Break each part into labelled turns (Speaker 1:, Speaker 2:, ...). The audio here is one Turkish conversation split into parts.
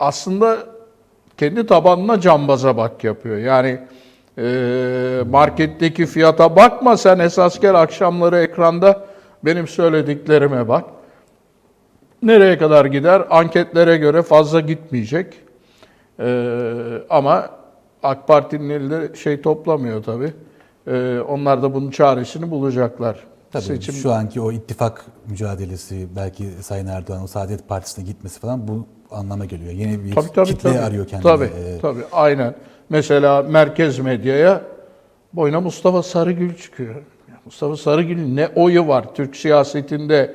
Speaker 1: aslında kendi tabanına cambaza bak yapıyor. Yani e, marketteki fiyata bakma sen esas gel akşamları ekranda benim söylediklerime bak. Nereye kadar gider? Anketlere göre fazla gitmeyecek. Ee, ama AK Parti'nin elinde şey toplamıyor tabii. Ee, onlar da bunun çaresini bulacaklar.
Speaker 2: Tabii
Speaker 1: Seçim
Speaker 2: şu anki o ittifak mücadelesi, belki Sayın Erdoğan o Saadet Partisi'ne gitmesi falan bu anlama geliyor. Yeni bir
Speaker 1: tabii, tabii,
Speaker 2: kitle
Speaker 1: tabii.
Speaker 2: arıyor kendine.
Speaker 1: Tabii,
Speaker 2: Ee,
Speaker 1: tabii, aynen. Mesela merkez medyaya boyuna Mustafa Sarıgül çıkıyor. Mustafa Sarıgül'ün ne oyu var Türk siyasetinde?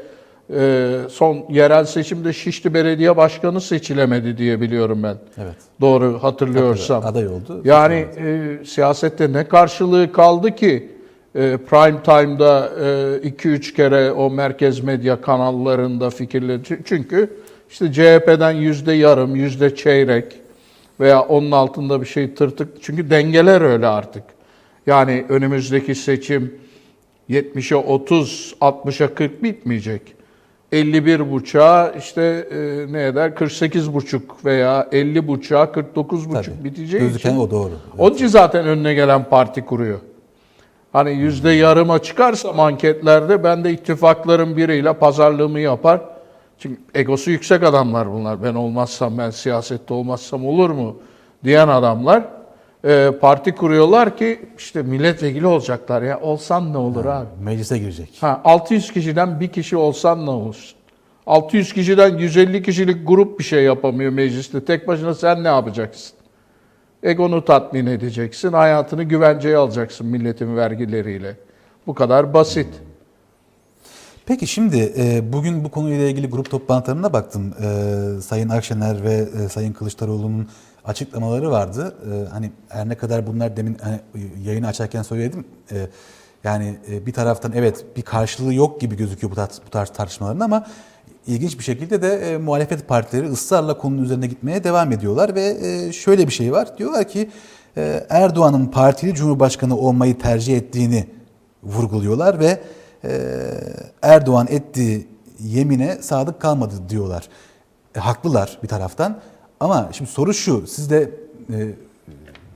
Speaker 1: Ee, son yerel seçimde Şişli Belediye Başkanı seçilemedi diye biliyorum ben.
Speaker 2: Evet.
Speaker 1: Doğru hatırlıyorsam.
Speaker 2: Aday oldu.
Speaker 1: Yani e, siyasette ne karşılığı kaldı ki e, prime time'da 2-3 kere o merkez medya kanallarında fikirleri Çü- çünkü işte CHP'den yüzde yarım, yüzde çeyrek veya onun altında bir şey tırtık. Çünkü dengeler öyle artık. Yani önümüzdeki seçim 70'e 30, 60'a 40 bitmeyecek. 51 buçuğa işte e, ne eder 48 buçuk veya 50 buçuğa 49 buçuk
Speaker 2: Tabii.
Speaker 1: biteceği
Speaker 2: Gözüken
Speaker 1: için.
Speaker 2: o doğru.
Speaker 1: Onun için zaten önüne gelen parti kuruyor. Hani yüzde yarıma çıkarsam anketlerde ben de ittifakların biriyle pazarlığımı yapar. Çünkü egosu yüksek adamlar bunlar. Ben olmazsam, ben siyasette olmazsam olur mu diyen adamlar e, parti kuruyorlar ki işte milletvekili olacaklar ya. Olsan ne olur abi?
Speaker 2: Meclise girecek.
Speaker 1: Ha, 600 kişiden bir kişi olsan ne olur? 600 kişiden 150 kişilik grup bir şey yapamıyor mecliste. Tek başına sen ne yapacaksın? Egonu tatmin edeceksin, hayatını güvenceye alacaksın milletin vergileriyle. Bu kadar basit.
Speaker 2: Peki şimdi e, bugün bu konuyla ilgili grup toplantılarına baktım. E, Sayın Akşener ve e, Sayın Kılıçdaroğlu'nun açıklamaları vardı. Hani her ne kadar bunlar demin hani, yayını açarken söyledim. Yani bir taraftan evet bir karşılığı yok gibi gözüküyor bu tarz, bu tarz tartışmaların ama ilginç bir şekilde de e, muhalefet partileri ısrarla konunun üzerine gitmeye devam ediyorlar ve şöyle bir şey var. Diyorlar ki Erdoğan'ın partili cumhurbaşkanı olmayı tercih ettiğini vurguluyorlar ve Erdoğan ettiği yemine sadık kalmadı diyorlar. E, haklılar bir taraftan. Ama şimdi soru şu, siz de e,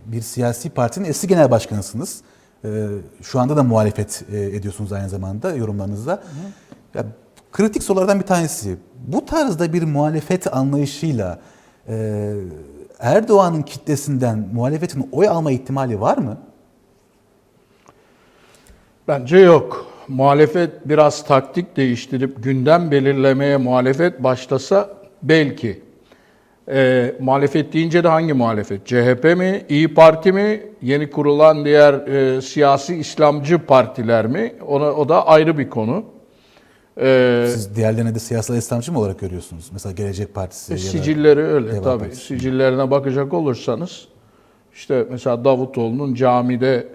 Speaker 2: bir siyasi partinin eski genel başkanısınız. E, şu anda da muhalefet e, ediyorsunuz aynı zamanda yorumlarınızda. Ya, kritik sorulardan bir tanesi, bu tarzda bir muhalefet anlayışıyla e, Erdoğan'ın kitlesinden muhalefetin oy alma ihtimali var mı?
Speaker 1: Bence yok. Muhalefet biraz taktik değiştirip gündem belirlemeye muhalefet başlasa belki. E, muhalefet deyince de hangi muhalefet? CHP mi, İyi Parti mi, yeni kurulan diğer e, siyasi İslamcı partiler mi? Ona, o da ayrı bir konu. E,
Speaker 2: Siz diğerlerine de siyasal İslamcı mı olarak görüyorsunuz? Mesela Gelecek Partisi da
Speaker 1: Sicilleri öyle
Speaker 2: Deva
Speaker 1: tabii.
Speaker 2: Partisi.
Speaker 1: Sicillerine bakacak olursanız işte mesela Davutoğlu'nun camide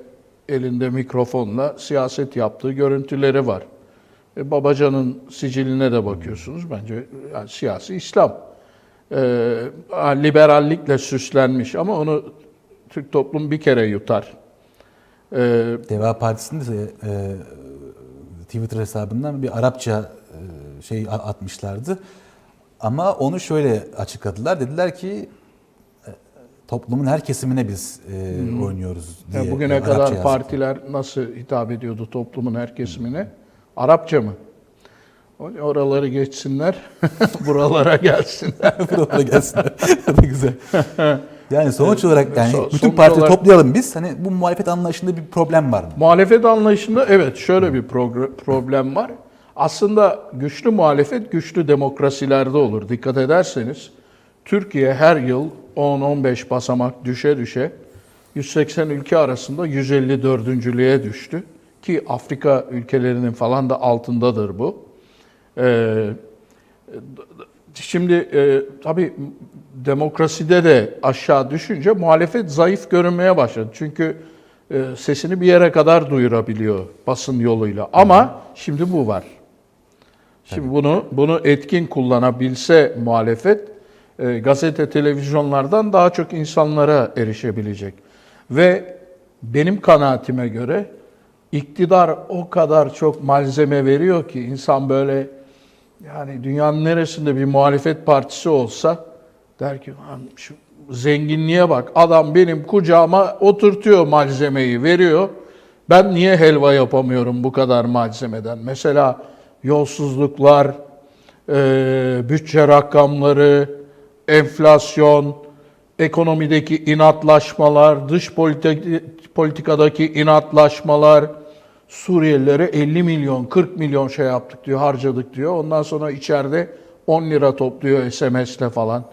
Speaker 1: elinde mikrofonla siyaset yaptığı görüntüleri var. E, Babacan'ın siciline de bakıyorsunuz bence yani siyasi İslam. E, liberallikle süslenmiş ama onu Türk toplumu bir kere yutar. E,
Speaker 2: Deva Partisi'nde de e, Twitter hesabından bir Arapça e, şey atmışlardı. Ama onu şöyle açıkladılar. Dediler ki toplumun her kesimine biz e, oynuyoruz diye.
Speaker 1: Ya bugüne
Speaker 2: Arapça
Speaker 1: kadar
Speaker 2: yazdılar.
Speaker 1: partiler nasıl hitap ediyordu toplumun her kesimine? Arapça mı? Oraları geçsinler, buralara gelsinler.
Speaker 2: Buralara gelsinler. Hadi güzel. Yani sonuç olarak yani
Speaker 1: So-
Speaker 2: bütün partileri
Speaker 1: olarak-
Speaker 2: toplayalım biz. Hani bu muhalefet anlayışında bir problem var mı?
Speaker 1: Muhalefet anlayışında evet şöyle bir problem var. Aslında güçlü muhalefet güçlü demokrasilerde olur. Dikkat ederseniz Türkiye her yıl 10-15 basamak düşe düşe 180 ülke arasında 154. düştü. Ki Afrika ülkelerinin falan da altındadır bu. Ee, Şimdi e, tabii demokraside de aşağı düşünce muhalefet zayıf görünmeye başladı. Çünkü e, sesini bir yere kadar duyurabiliyor basın yoluyla. Ama şimdi bu var. Şimdi bunu bunu etkin kullanabilse muhalefet e, gazete, televizyonlardan daha çok insanlara erişebilecek. Ve benim kanaatime göre iktidar o kadar çok malzeme veriyor ki insan böyle yani dünyanın neresinde bir muhalefet partisi olsa Der ki "Lan şu zenginliğe bak adam benim kucağıma oturtuyor malzemeyi veriyor. Ben niye helva yapamıyorum bu kadar malzemeden? Mesela yolsuzluklar, e, bütçe rakamları, enflasyon, ekonomideki inatlaşmalar, dış politik, politikadaki inatlaşmalar, Suriyelilere 50 milyon, 40 milyon şey yaptık diyor, harcadık diyor. Ondan sonra içeride 10 lira topluyor SMS'le falan.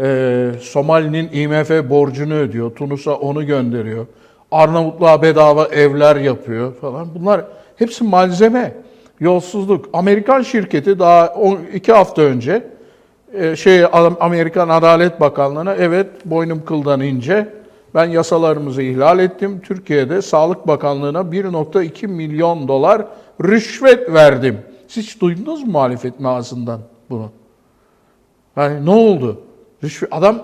Speaker 1: Ee, Somali'nin IMF borcunu ödüyor. Tunus'a onu gönderiyor. Arnavutluğa bedava evler yapıyor falan. Bunlar hepsi malzeme. Yolsuzluk. Amerikan şirketi daha 2 hafta önce e, şey Amerikan Adalet Bakanlığı'na evet boynum kıldan ince ben yasalarımızı ihlal ettim. Türkiye'de Sağlık Bakanlığı'na 1.2 milyon dolar rüşvet verdim. Siz hiç duydunuz mu muhalefetin ağzından bunu? Yani ne oldu? Rüşvet, adam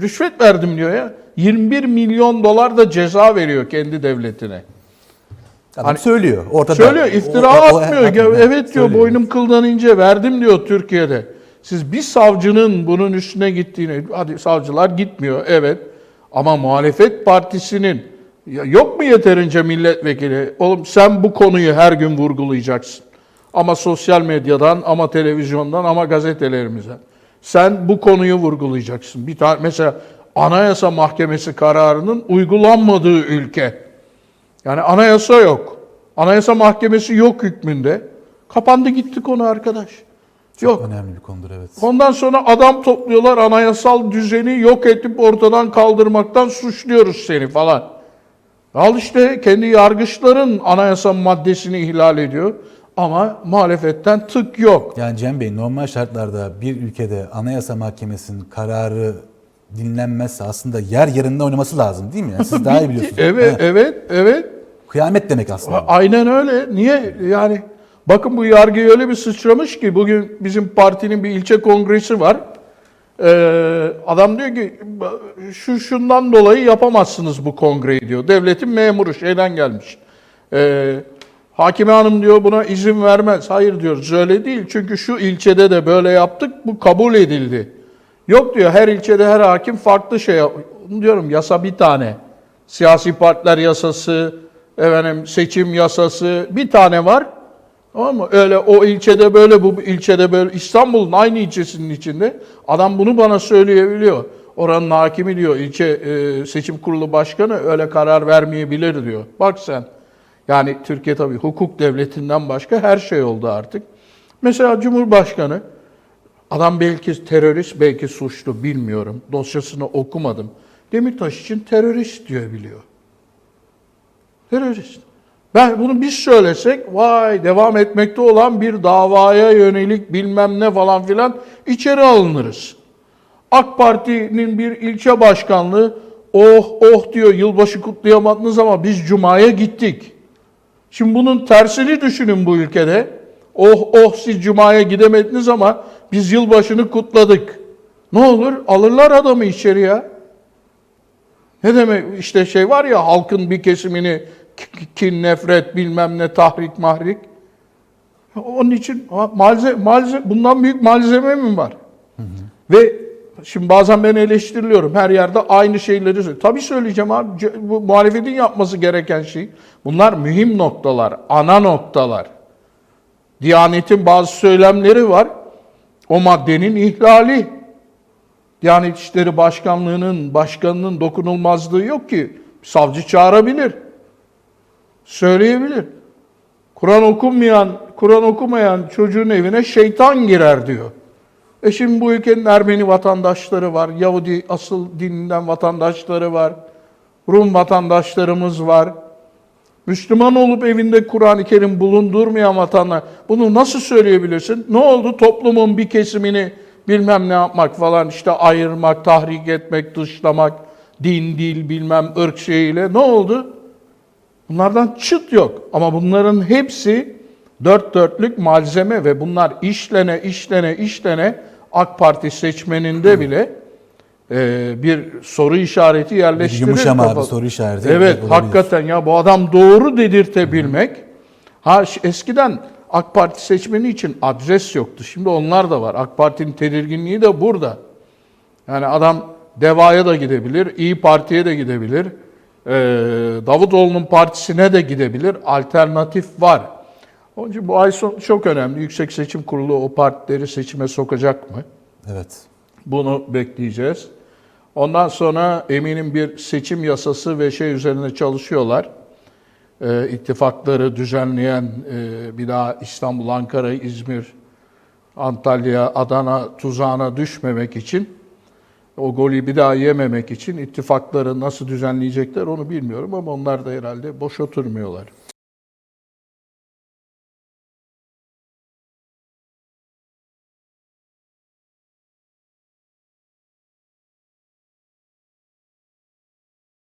Speaker 1: rüşvet verdim diyor ya. 21 milyon dolar da ceza veriyor kendi devletine.
Speaker 2: Adam
Speaker 1: Hani-
Speaker 2: söylüyor. Ortada.
Speaker 1: Söylüyor, iftira
Speaker 2: O- o- o-
Speaker 1: atmıyor.
Speaker 2: hakikaten,
Speaker 1: evet diyor,
Speaker 2: söylüyor.
Speaker 1: boynum kıldan ince verdim diyor Türkiye'de. Siz bir savcının bunun üstüne gittiğini, hadi savcılar gitmiyor, evet. Ama muhalefet partisinin ya yok mu yeterince milletvekili? Oğlum sen bu konuyu her gün vurgulayacaksın. Ama sosyal medyadan, ama televizyondan, ama gazetelerimizden. Sen bu konuyu vurgulayacaksın. Bir tane mesela Anayasa Mahkemesi kararının uygulanmadığı ülke. Yani anayasa yok. Anayasa Mahkemesi yok hükmünde. Kapandı gitti konu arkadaş. Yok.
Speaker 2: Önemli bir konudur evet.
Speaker 1: Ondan sonra adam topluyorlar anayasal düzeni yok edip ortadan kaldırmaktan suçluyoruz seni falan. Al işte kendi yargıçların anayasa maddesini ihlal ediyor ama muhalefetten tık yok.
Speaker 2: Yani Cem Bey normal şartlarda bir ülkede Anayasa Mahkemesi'nin kararı dinlenmezse aslında yer yerinde oynaması lazım değil mi? Yani siz daha iyi biliyorsunuz.
Speaker 1: Evet, evet, evet.
Speaker 2: Kıyamet demek aslında.
Speaker 1: Aynen öyle. Niye? Yani bakın bu yargı öyle bir sıçramış ki bugün bizim partinin bir ilçe kongresi var. Ee, adam diyor ki şu şundan dolayı yapamazsınız bu kongreyi diyor. Devletin memuru şeyden gelmiş. Ee, Hakime Hanım diyor buna izin vermez. Hayır diyoruz öyle değil. Çünkü şu ilçede de böyle yaptık bu kabul edildi. Yok diyor her ilçede her hakim farklı şey diyorum yasa bir tane. Siyasi partiler yasası, efendim seçim yasası bir tane var. Tamam mı? Öyle o ilçede böyle bu ilçede böyle İstanbul'un aynı ilçesinin içinde adam bunu bana söyleyebiliyor. Oranın hakimi diyor ilçe e, seçim kurulu başkanı öyle karar vermeyebilir diyor. Bak sen. Yani Türkiye tabii hukuk devletinden başka her şey oldu artık. Mesela Cumhurbaşkanı Adam belki terörist, belki suçlu bilmiyorum. Dosyasını okumadım. Demirtaş için terörist diyor biliyor. Terörist. Ben bunu biz söylesek vay devam etmekte olan bir davaya yönelik bilmem ne falan filan içeri alınırız. AK Parti'nin bir ilçe başkanlığı oh oh diyor yılbaşı kutlayamadınız ama biz Cuma'ya gittik. Şimdi bunun tersini düşünün bu ülkede. Oh oh siz Cuma'ya gidemediniz ama biz yılbaşını kutladık. Ne olur? Alırlar adamı içeri ya. Ne demek işte şey var ya halkın bir kesimini kin, nefret, bilmem ne, tahrik, mahrik. Onun için malzeme, malzeme, bundan büyük malzeme mi var? Ve şimdi bazen ben eleştiriliyorum. Her yerde aynı şeyleri söylüyorum. Tabii söyleyeceğim abi. Bu muhalefetin yapması gereken şey. Bunlar mühim noktalar, ana noktalar. Diyanetin bazı söylemleri var. O maddenin ihlali. Diyanet İşleri Başkanlığı'nın, başkanının dokunulmazlığı yok ki. Savcı çağırabilir. Söyleyebilir. Kur'an okunmayan, Kur'an okumayan çocuğun evine şeytan girer diyor. E şimdi bu ülkenin Ermeni vatandaşları var, Yahudi asıl dininden vatandaşları var, Rum vatandaşlarımız var. Müslüman olup evinde Kur'an-ı Kerim bulundurmayan vatandaş. Bunu nasıl söyleyebilirsin? Ne oldu? Toplumun bir kesimini bilmem ne yapmak falan işte ayırmak, tahrik etmek, dışlamak, din, dil, bilmem ırk şeyiyle ne oldu? Bunlardan çıt yok. Ama bunların hepsi dört dörtlük malzeme ve bunlar işlene, işlene, işlene AK Parti seçmeninde bile e, bir soru işareti yerleştirir.
Speaker 2: yumuşama, bir soru işareti
Speaker 1: Evet, hakikaten ya bu adam doğru dedirtebilmek. Ha ş- eskiden AK Parti seçmeni için adres yoktu. Şimdi onlar da var. AK Parti'nin tedirginliği de burada. Yani adam Deva'ya da gidebilir, İyi Parti'ye de gidebilir, Davutoğlu'nun partisine de gidebilir. Alternatif var. Onun için bu ay sonu çok önemli. Yüksek Seçim Kurulu o partileri seçime sokacak mı?
Speaker 2: Evet.
Speaker 1: Bunu bekleyeceğiz. Ondan sonra eminim bir seçim yasası ve şey üzerine çalışıyorlar. Ee, ittifakları düzenleyen e, bir daha İstanbul, Ankara, İzmir, Antalya, Adana tuzağına düşmemek için o golü bir daha yememek için ittifakları nasıl düzenleyecekler onu bilmiyorum ama onlar da herhalde boş oturmuyorlar.